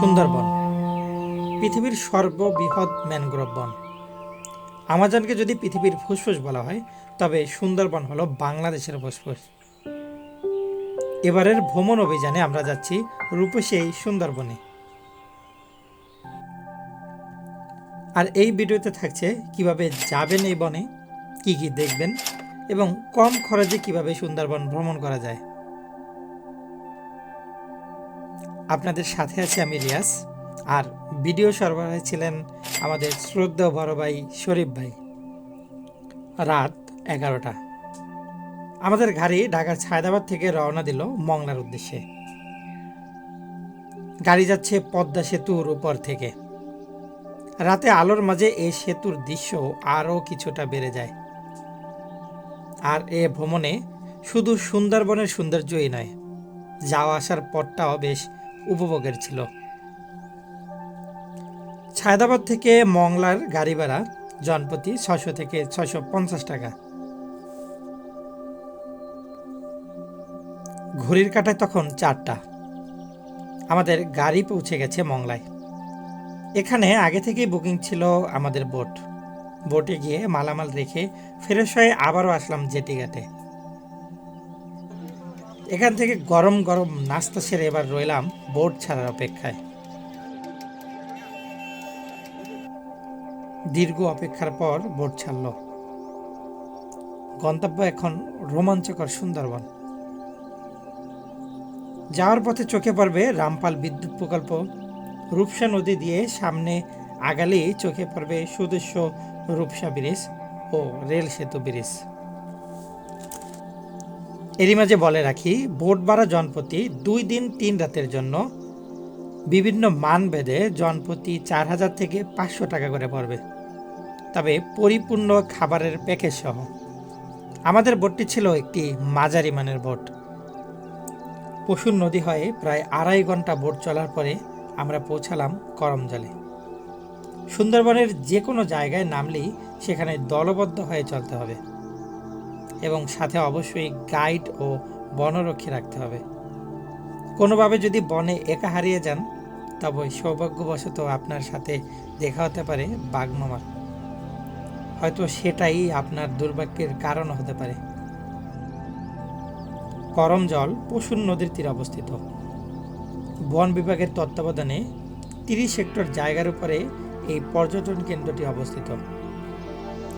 সুন্দরবন। পৃথিবীর সর্ববৃহৎ ম্যানগ্রোভ বন। আমাজনকে যদি পৃথিবীর ফুসফুস বলা হয়, তবে সুন্দরবন হলো বাংলাদেশের ফুসফুস। এবারের ভ্রমণ অভিযানে আমরা যাচ্ছি রূপসী এই সুন্দরবনে। আর এই ভিডিওতে থাকছে কীভাবে যাবেন এই বনে, কি কি দেখবেন, এবং কম খরচে কীভাবে সুন্দরবন ভ্রমণ করা যায়। আপনাদের সাথে আছি আমি রিয়াজ। আর ভিডিও সরবরাহে ছিলেন আমাদের শ্রদ্ধা বড় ভাই শরীফ ভাই। রাত এগারোটা। আমাদের গাড়ি ঢাকার ছায়দাবাদ থেকে রওনা দিল মংলার উদ্দেশ্যে। গাড়ি যাচ্ছে পদ্মা সেতুর উপর থেকে। রাতে আলোর মাঝে এই সেতুর দৃশ্য আরও কিছুটা বেড়ে যায়। আর এ ভ্রমণে শুধু সুন্দরবনের সৌন্দর্যই নয়, যাওয়া আসার পথটাও বেশ উপভোগের ছিল। ছায়দাবাদ থেকে মংলার গাড়ি ভাড়া জনপ্রতি ছশো থেকে ছশো পঞ্চাশ টাকা। ঘড়ির কাটায় তখন চারটা। আমাদের গাড়ি পৌঁছে গেছে মংলায়। এখানে আগে থেকেই বুকিং ছিল আমাদের বোট। বোটে গিয়ে মালামাল রেখে ফ্রেশ হয়ে আবারও আসলাম জেটি ঘাটে। এখান থেকে গরম গরম নাস্তা সেরে এবার রইলাম বোট ছাড়ার অপেক্ষায়। দীর্ঘ অপেক্ষার পর বোট ছাড়ল। গন্তব্য এখন রোমাঞ্চকর সুন্দরবন। যাওয়ার পথে চোখে পড়বে রামপাল বিদ্যুৎ প্রকল্প। রূপসা নদী দিয়ে সামনে আগালেই চোখে পড়বে সুদৃশ্য রূপসা ব্রিজ ও রেল সেতু ব্রিজ। এরই মাঝে বলে রাখি বোট ভাড়া জনপ্রতি দুই দিন তিন রাতের জন্য বিভিন্ন মান ভেদে জনপ্রতি চার হাজার থেকে পাঁচশো টাকা করে পড়বে। তবে পরিপূর্ণ খাবারের প্যাকেজ সহ। আমাদের বোটটি ছিল একটি মাঝারি মানের বোট। পশুর নদী হয়ে প্রায় আড়াই ঘণ্টা বোট চলার পরে আমরা পৌঁছালাম করমজলে। সুন্দরবনের যে কোনো জায়গায় নামলেই সেখানে দলবদ্ধ হয়ে চলতে হবে। এবং সাথে অবশ্যই গাইড ও বনরক্ষী রাখতে হবে। কোনোভাবে যদি বনে একা হারিয়ে যান, তবে সৌভাগ্যবশত আপনার সাথে দেখা হতে পারে বাঘমামার। হয়তো সেটাই আপনার দুর্ভাগ্যের কারণ হতে পারে। করম জল পশুর নদীর তীরে অবস্থিত। বন বিভাগের তত্ত্বাবধানে তিরিশ হেক্টর জায়গার উপরে এই পর্যটন কেন্দ্রটি অবস্থিত।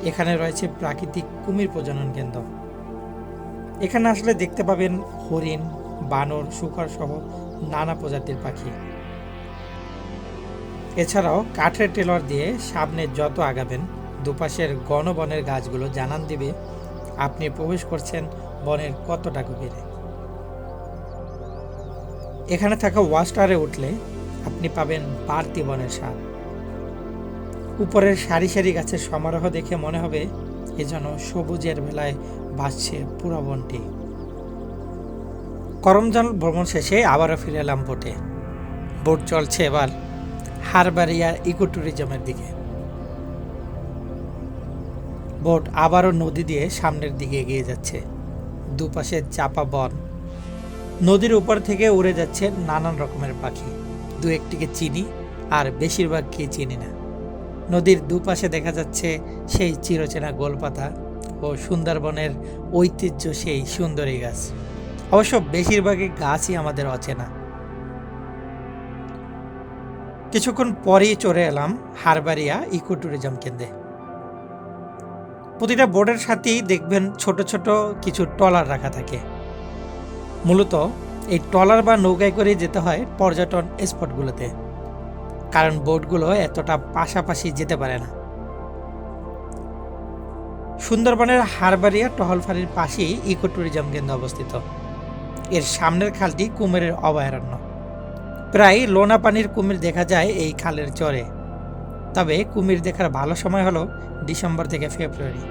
এখানে রয়েছে প্রাকৃতিক কুমির প্রজনন কেন্দ্র। এখানে আসলে দেখতে পাবেন হরিণ, বানর, শুকর সহ নানা প্রজাতির পাখি। এছাড়াও কাঠের টেলর দিয়ে সামনে যত আগাবেন, দুপাশের ঘন বনের গাছগুলো জানান দিবে, আপনি প্রবেশ করছেন বনের কতটা গভীরে এখানে থাকা ওয়াচ টাওয়ারে উঠলে আপনি পাবেন বাড়তি বনের স্বাদ। উপরের সারি সারি গাছের সমারোহ দেখে মনে হবে এ যেন সবুজের বেলায় বাঁচছে পুরো বনটি। করমজান ভ্রমণ শেষে আবারও ফিরে এলাম বোটে। বোট চলছে এবার হারবারিয়া ইকো ট্যুরিজমের দিকে। বোট আবারও নদী দিয়ে সামনের দিকে এগিয়ে যাচ্ছে। দুপাশে চাপা বন। নদীর উপর থেকে উড়ে যাচ্ছে নানান রকমের পাখি। দু একটিকে চিনি আর বেশিরভাগকে চিনি না। নদীর দুপাশে দেখা যাচ্ছে সেই চিরচেনা গোলপাতা ও সুন্দরবনের ঐতিহ্য সেই সুন্দরী গাছ। অবশ্য বেশিরভাগই গাছই আমাদের অচেনা। কিছুক্ষণ পরেই চলে এলাম হারবারিয়া ইকো ট্যুরিজম কেন্দ্রে। প্রতিটা বোর্ডের সাথেই দেখবেন ছোট ছোট কিছু ট্রলার রাখা থাকে। মূলত এই ট্রলার বা নৌকায় করে যেতে হয় পর্যটন স্পটগুলোতে। কারণ বোটগুলো এতটা পাশাপাশি যেতে পারে না। সুন্দরবনের হারবাড়িয়া টহলফারির পাশেই ইকো ট্যুরিজম কেন্দ্র অবস্থিত। এর সামনের খালটি কুমিরের অভয়ারণ্য। প্রায় লোনা পানির কুমির দেখা যায় এই খালের চরে। তবে কুমির দেখার ভালো সময় হলো ডিসেম্বর থেকে ফেব্রুয়ারি।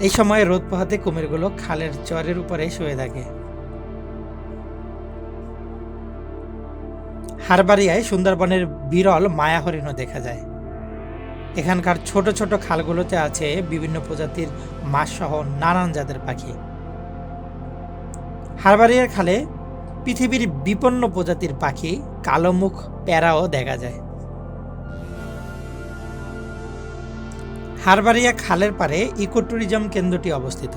এই সময় রোদ পোহাতে কুমিরগুলো খালের চরের উপরে শুয়ে থাকে। হারবাড়িয়ায় সুন্দরবনের বিরল মায়া হরিণও দেখা যায়। এখানকার ছোট ছোট খালগুলোতে আছে বিভিন্ন প্রজাতির মাছ সহ নানান জাতের পাখি। হারবাড়িয়ার খালে পৃথিবীর বিপন্ন প্রজাতির পাখি কালো মুখ প্যারাও দেখা যায়। হারবাড়িয়া খালের পারে ইকো ট্যুরিজম কেন্দ্রটি অবস্থিত।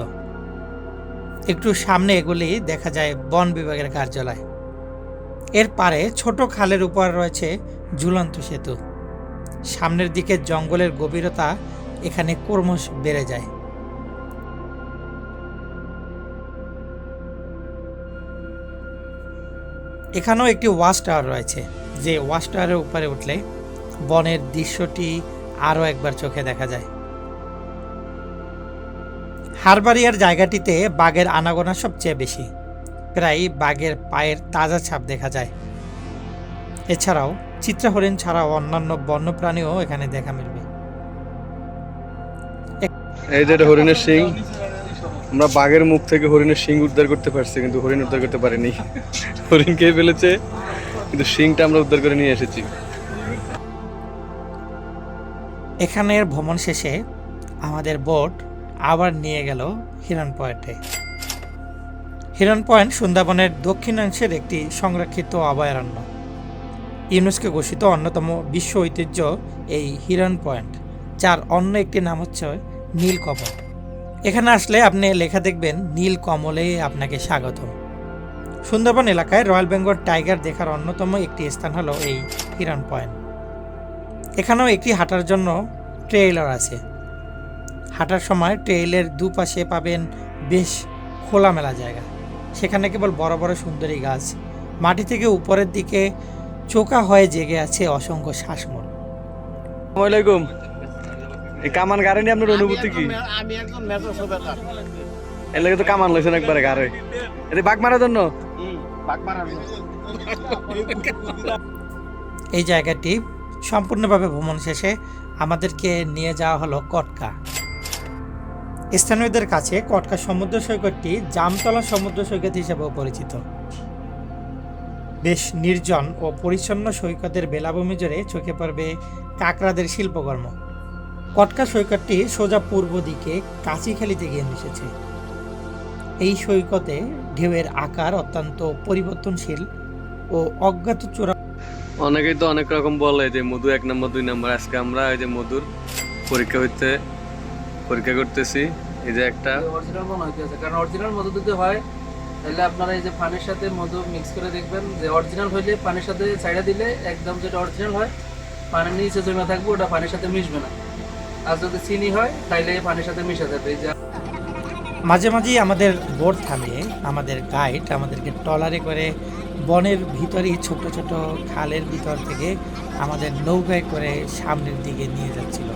একটু সামনে এগুলি দেখা যায় বন বিভাগের কার্যালয়। এর পারে ছোট খালের উপর রয়েছে ঝুলন্ত সেতু। সামনের দিকে জঙ্গলের গভীরতা এখানে ক্রমশ বেড়ে যায়। এখানেও একটি ওয়াচ টাওয়ার রয়েছে, যে ওয়াচ টাওয়ারের উপরে উঠলে বনের দৃশ্যটি আরও একবার চোখে দেখা যায়। হারবাড়িয়ার জায়গাটিতে বাঘের আনাগোনা সবচেয়ে বেশি। প্রায় বাঘের পায়ের তাজা ছাপ দেখা যায়। এছাড়াও চিত্রা হরিণ ছাড়াও অন্যান্য বন্যপ্রাণীও এখানে দেখা মিলবে। এই যে এটা হরিণের শিং আমরা বাঘের মুখ থেকে হরিণের শিং উদ্ধার করতে পারছি কিন্তু হরিণ উদ্ধার করতে পারিনি। হরিণ খেয়ে ফেলেছে কিন্তু শিংটা আমরা উদ্ধার করে নিয়ে এসেছি। এখানের ভ্রমণ শেষে আমাদের বোট আবার নিয়ে গেল হিরণ পয়েন্টে হিরণ পয়েন্ট সুন্দরবনের দক্ষিণাংশের একটি সংরক্ষিত অভয়ারণ্য। ইউনেস্কো ঘোষিত অন্যতম বিশ্ব ঐতিহ্য এই হিরণ পয়েন্ট, যার অন্য একটি নাম হচ্ছে নীল কমল এখানে আসলে আপনি লেখা দেখবেন নীল কমলে আপনাকে স্বাগতম। সুন্দরবন এলাকায় রয়্যাল বেঙ্গল টাইগার দেখার অন্যতম একটি স্থান হলো এই হিরণ পয়েন্ট। এখানেও একটি হাঁটার জন্য ট্রেইলার আছে। হাঁটার সময় ট্রেইলের দুপাশে পাবেন বেশ খোলামেলা জায়গা। সেখানে কেবল বড় বড় সুন্দরী গাছ। মাটি থেকে উপরের দিকে চোকা হয়ে জেগে আছে অসংখ্য শ্বাসমূল। আসসালামাইকুম এই কামান গাড়ি নিয়ে আপনার অনুভূতি কি? আমি একজন মেজর সুবেদার এর লাগে তো কামান লইছেন একবারে গাড়ে। এটা বাঘ মারার জন্য? বাঘ মারার এই জায়গাটি সম্পূর্ণভাবে ভ্রমণ শেষে আমাদেরকে নিয়ে যাওয়া হলো কটকা। স্থানীয়দের কাছে কটকা সমুদ্র সৈকতটি জামতলা সমুদ্র সৈকত হিসেবেও পরিচিত। বেশ নির্জন ও পরিচ্ছন্ন সৈকতের বেলাভূমি জুড়ে চোখে পড়বে কাকড়াদের শিল্পকর্ম। কটকা সৈকতটি সোজা পূর্ব দিকে কাঁচিখালিতে গিয়ে মিশেছে। এই সৈকতে ঢেউয়ের আকার অত্যন্ত পরিবর্তনশীল ও অজ্ঞাত চূড়া অনেকেই তো অনেক রকম বলে যে মধু এক নম্বর, দুই নম্বর। আজকে আমরা এই যে মধুর পরীক্ষা হইতে পরীক্ষা করতেছি। এই যে একটা। অরিজিনাল মনে হইতেছে কারণ অরিজিনাল মধু যদি হয় তাহলে আপনারা এই যে পানির সাথে মধু মিক্স করে দেখবেন যে অরিজিনাল হইলে পানির সাথে ছাইড়া দিলে একদম যেটা অরিজিনাল হয় পানির নিচে জমে থাকবে ওটা পানির সাথে মিশবে না। আর যদি চিনি হয় তাইলে পানির সাথে মিশে যাবে। এই যে মাঝে মাঝেই আমাদের বোট থামিয়ে আমাদের গাইড আমাদেরকে ট্রলারে করে বনের ভিতরেই ছোট ছোট খালের ভিতর থেকে আমাদের নৌকায় করে সামনের দিকে নিয়ে যাচ্ছিল।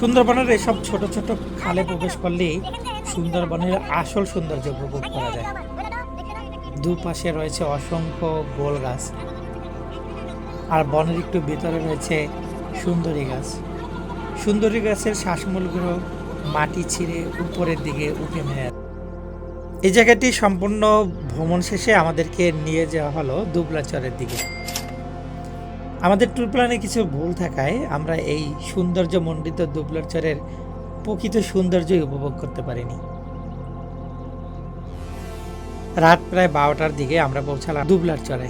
সুন্দরবনের এসব ছোট ছোট খালে প্রবেশ করলেই সুন্দরবনের আসল সৌন্দর্য উপভোগ করা যায়। দুপাশে রয়েছে অসংখ্য গোল গাছ আর বনের একটু ভিতরে রয়েছে সুন্দরী গাছ। সুন্দরী গাছের শ্বাসমূলগুলো মাটি ছিঁড়ে উপরের দিকে উঠে মেরে এই জায়গাটি সম্পূর্ণ ভ্রমণ শেষে আমাদেরকে নিয়ে যাওয়া হলো দুবলাচরের দিকে। আমাদের ট্যুর প্ল্যানে কিছু ভুল থাকায় আমরা এই সৌন্দর্য মণ্ডিত দুবলাচরের প্রকৃত সৌন্দর্যই উপভোগ করতে পারিনি। রাত প্রায় বারোটার দিকে আমরা পৌঁছালাম দুবলার চরে।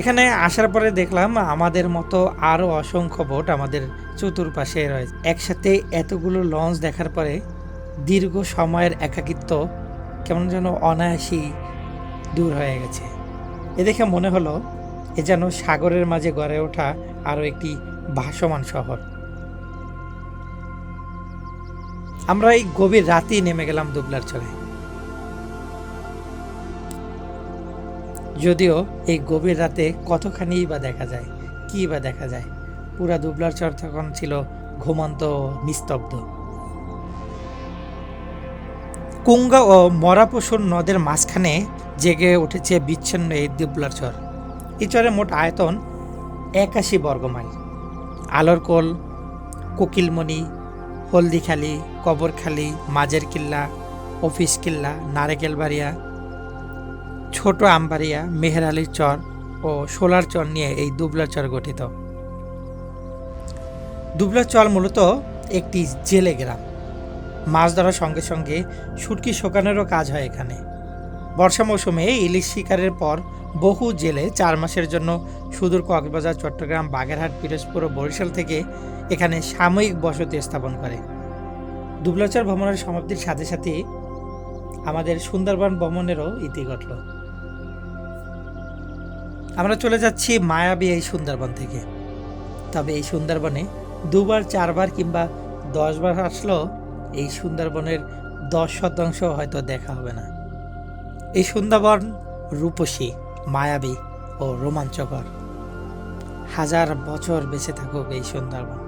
এখানে আসার পরে দেখলাম আমাদের মতো আরও অসংখ্য বোট আমাদের চতুর্পাশে রয়েছে। একসাথে এতগুলো লঞ্চ দেখার পরে দীর্ঘ সময়ের একাকিত্ব কেমন যেন অনায়াসই দূর হয়ে গেছে। এ দেখে মনে হলো এ যেন সাগরের মাঝে গড়ে ওঠা আরও একটি ভাসমান শহর। আমরা এই গভীর রাতেই নেমে গেলাম দুবলার চরে। যদিও এই গভীর রাতে কতখানি বা দেখা যায়, কি বা দেখা যায়, পুরা দুবলার চর তখন ছিল ঘুমন্ত, নিস্তব্ধ। কুঙ্গা ও মরাপশুর নদের মাঝখানে জেগে উঠেছে বিচ্ছিন্ন এই দুবলার চর। এই চরে মোট আয়তন একাশি বর্গমাইল। আলোরকোল কোকিলমণি, হলদিখালি, কবরখালি, মাঝের কিল্লা, অফিস কিল্লা নারেকেলবাড়িয়া ছোট আমবাড়িয়া মেহের আলীর চর ও সোলার চর নিয়ে এই দুবলা চর গঠিত। দুবলা চর মূলত একটি জেলে গ্রাম। মাছ ধরার সঙ্গে সঙ্গে শুটকি শোকানোরও কাজ হয় এখানে। বর্ষা মৌসুমে ইলিশ শিকারের পর বহু জেলে চার মাসের জন্য সুদূর কক্সবাজার, চট্টগ্রাম, বাগেরহাট, পিরোজপুর ও বরিশাল থেকে এখানে সাময়িক বসতি স্থাপন করে। দুবলাচর ভ্রমণের সমাপ্তির সাথে সাথে আমাদের সুন্দরবন ভ্রমণেরও ইতি ঘটল। আমরা চলে যাচ্ছি মায়াবী এই সুন্দরবন থেকে। তবে এই সুন্দরবনে দুবার, চারবার কিংবা দশবার আসলেও এই সুন্দরবনের দশ শতাংশ হয়তো দেখা হবে না। এই সুন্দরবন রূপসী। মায়াবী ও রোমাঞ্চকর। হাজার বছর বেঁচে থাকুক এই সুন্দরবন।